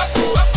up, up, up.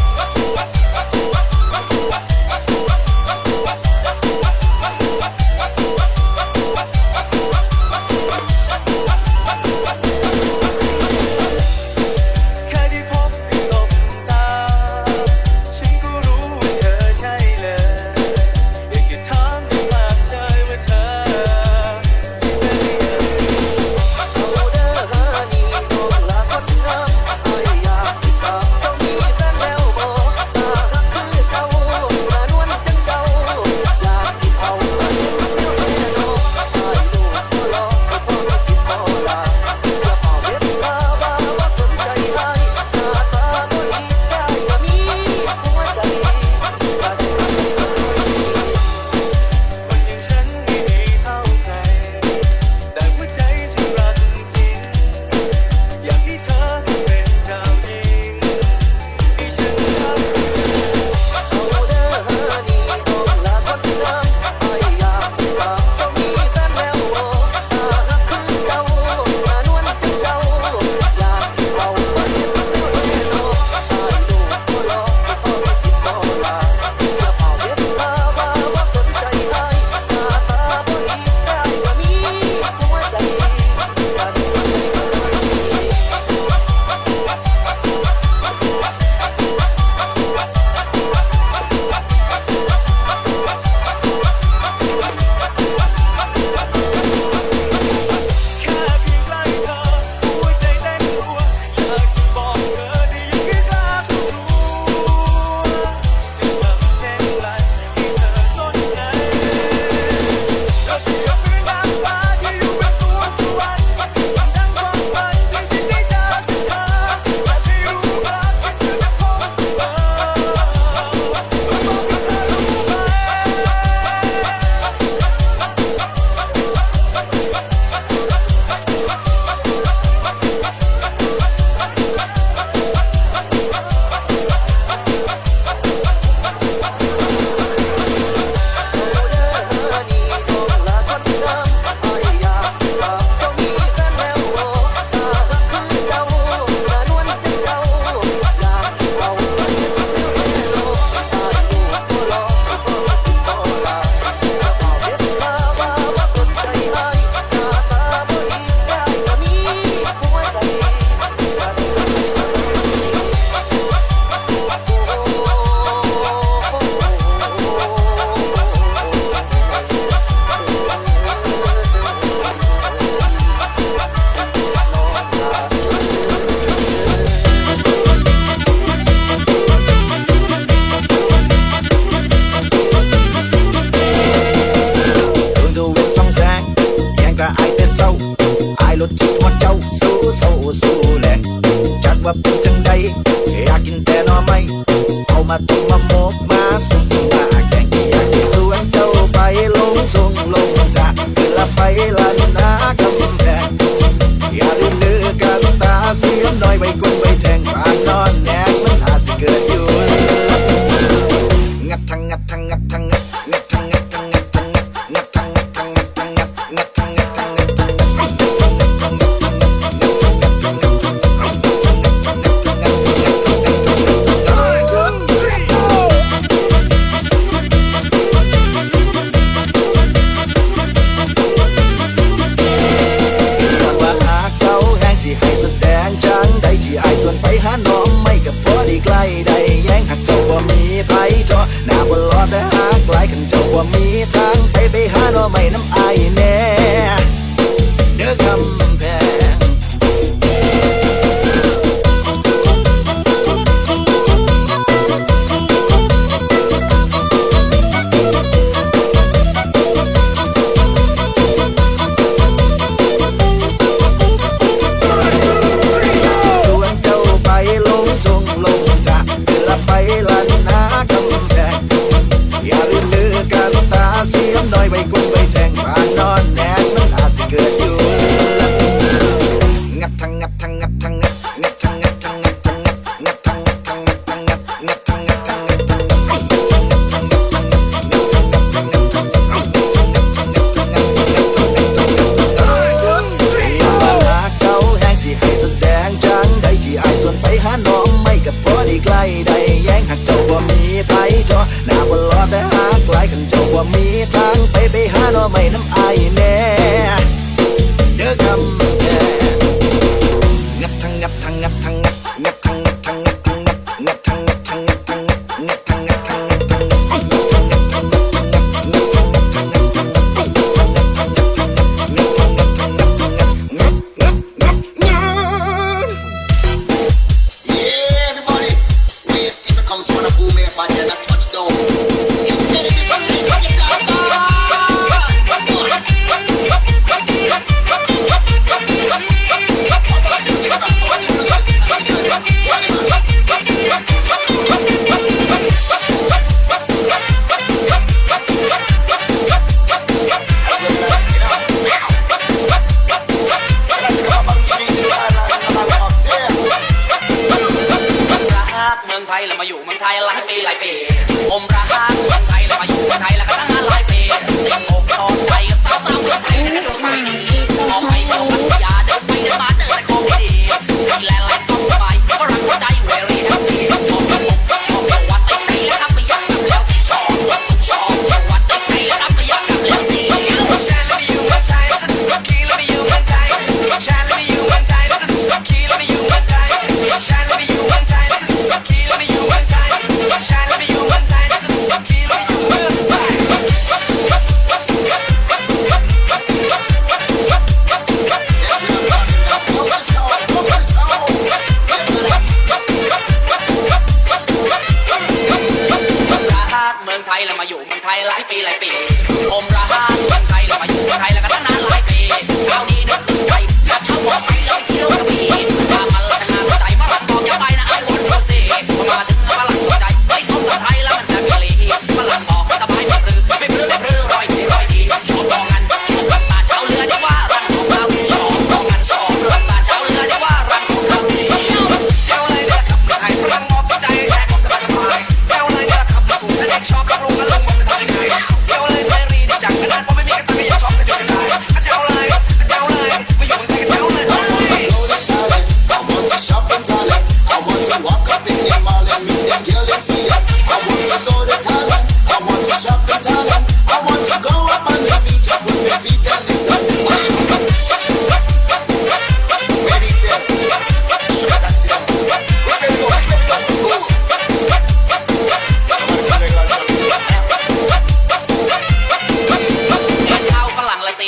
สีย may ng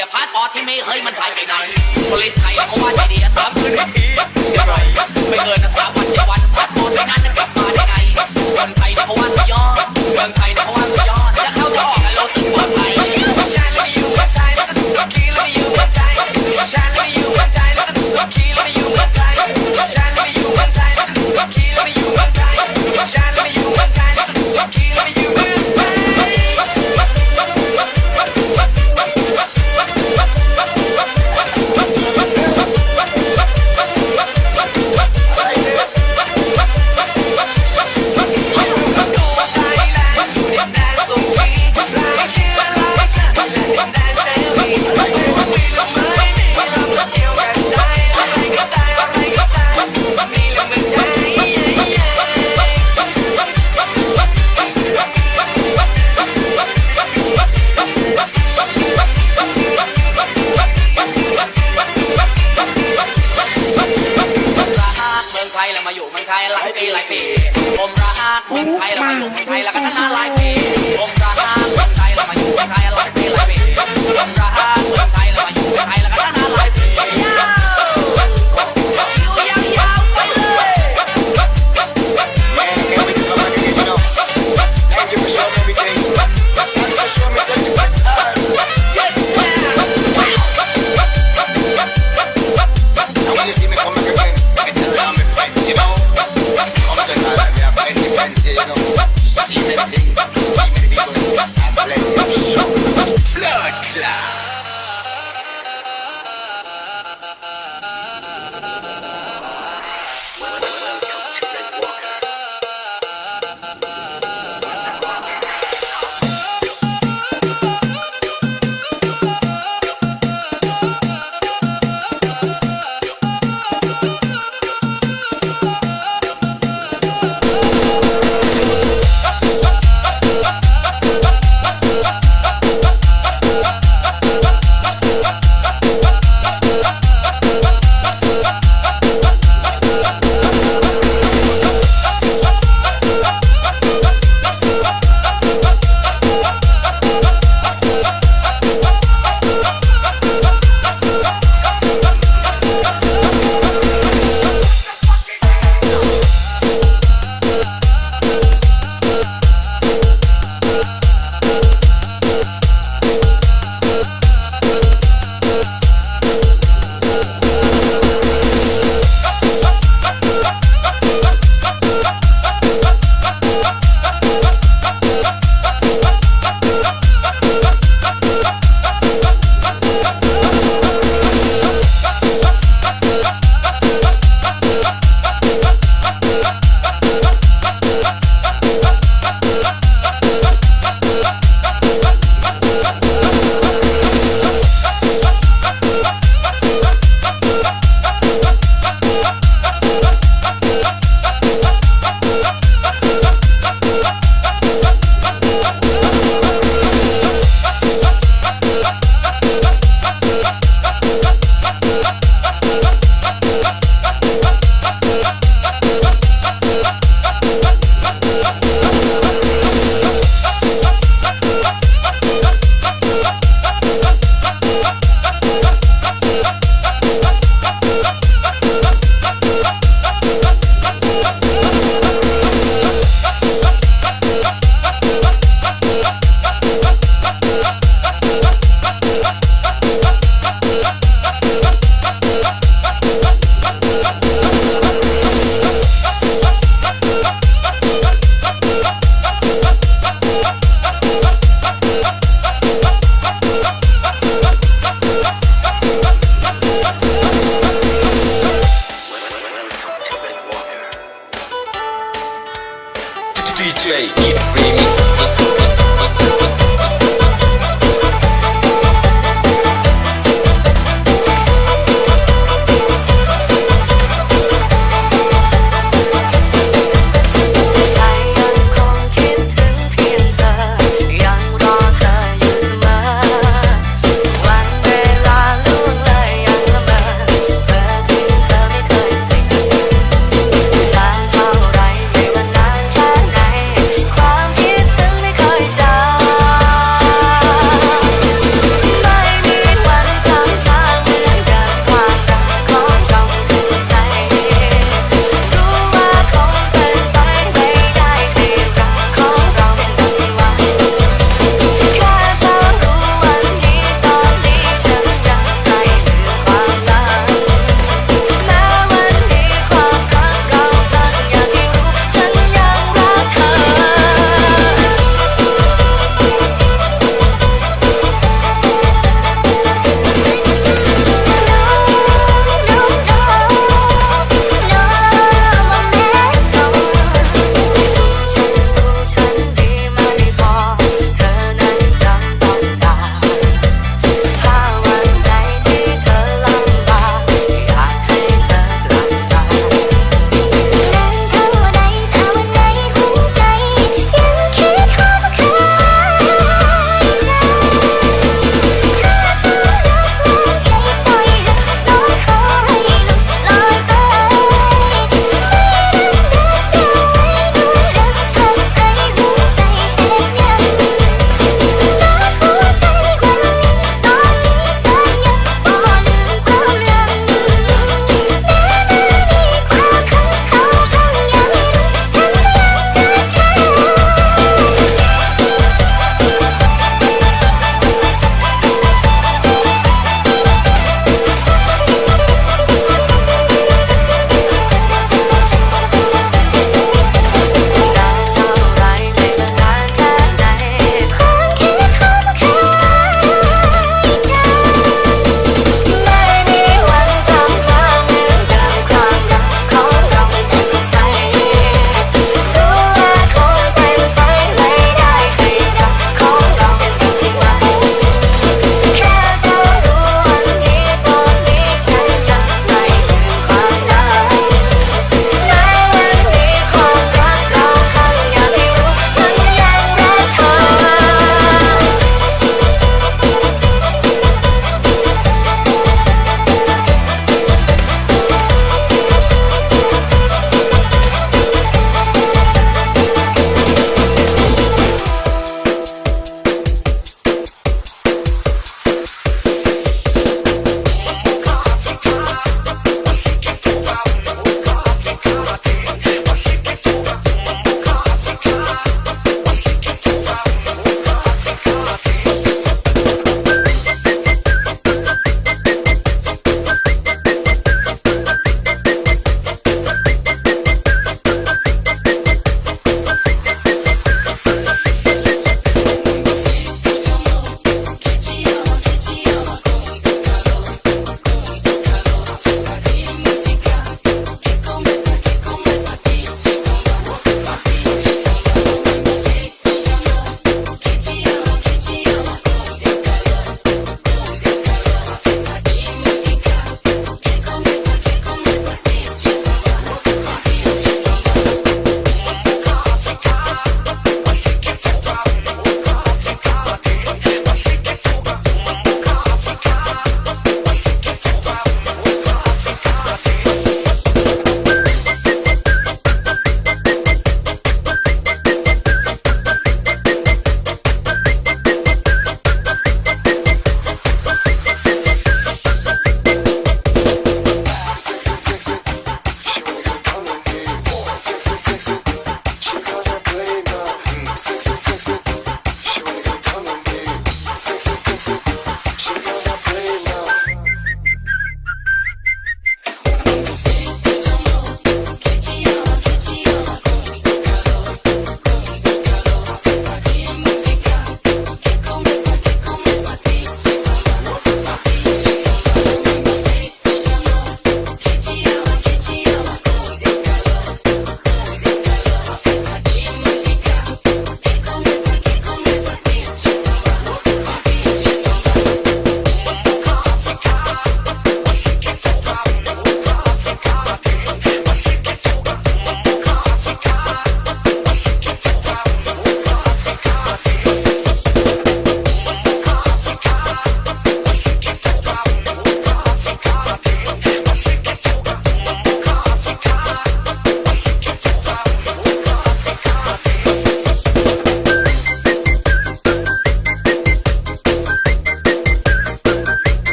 ยพาสปอที่ไม่เคยมันหายไปไหนคนเล่ไทยเขาว่าใจดีตามคืนทีอะไรไม่เกินนะสามวันเจ็ดวันพัดหมดงานนั้ะกลับมาได้ไงคนไทยเขาว่าสุดยอดเมืองไทยเขาว่าสุดยอดจะเข้าท่อกันเราสุดปลอดภัยชาติและมีอยู่ว่าใจและสนุกสุขีและมีอยู่ว่าใจชาติและมี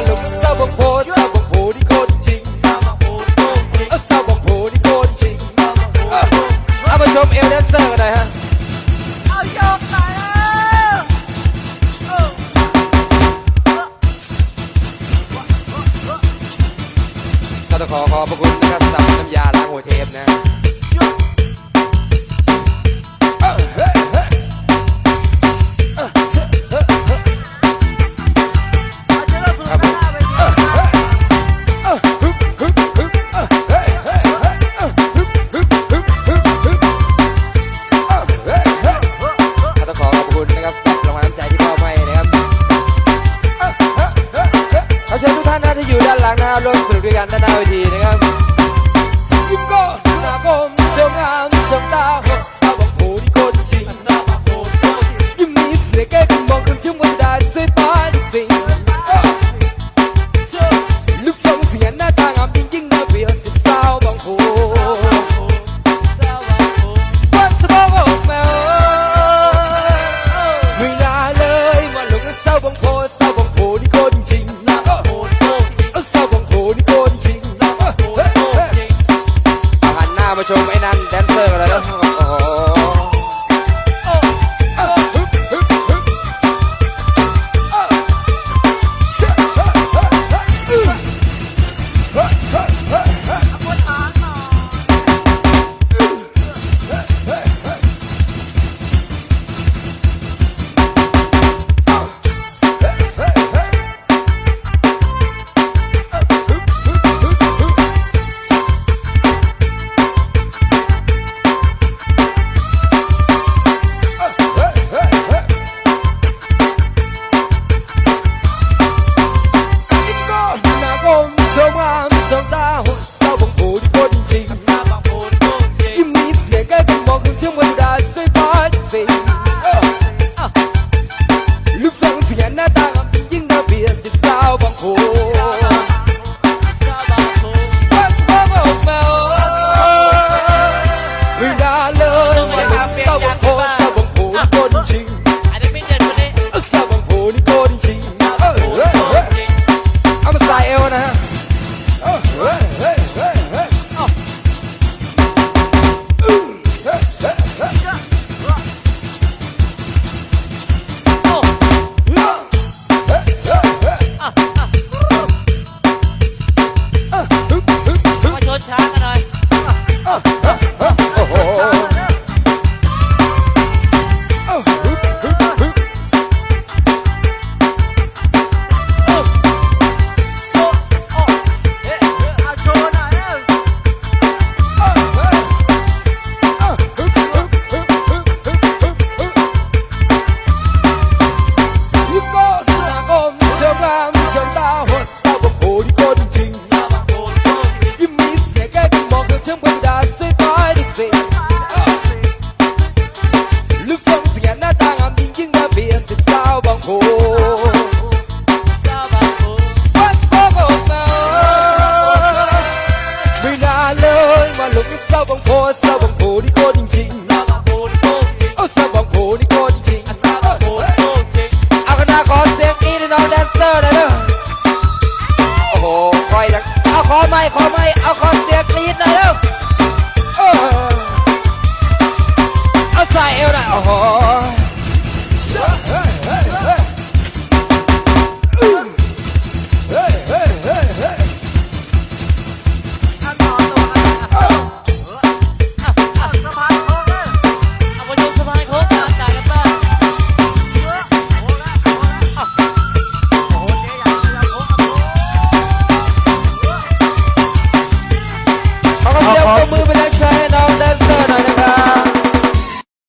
பாலும் தவ போத นะที่อยู่ด้านหลังนะร่วมสนุกด้วยกันด้านหน้าเวทีนะครับยิ้มก้นหน้าคมชมงามชมตาหกเตาบังผล่คนจริงยิ้มนี้เสียแก้กันมองคนที่อมันได้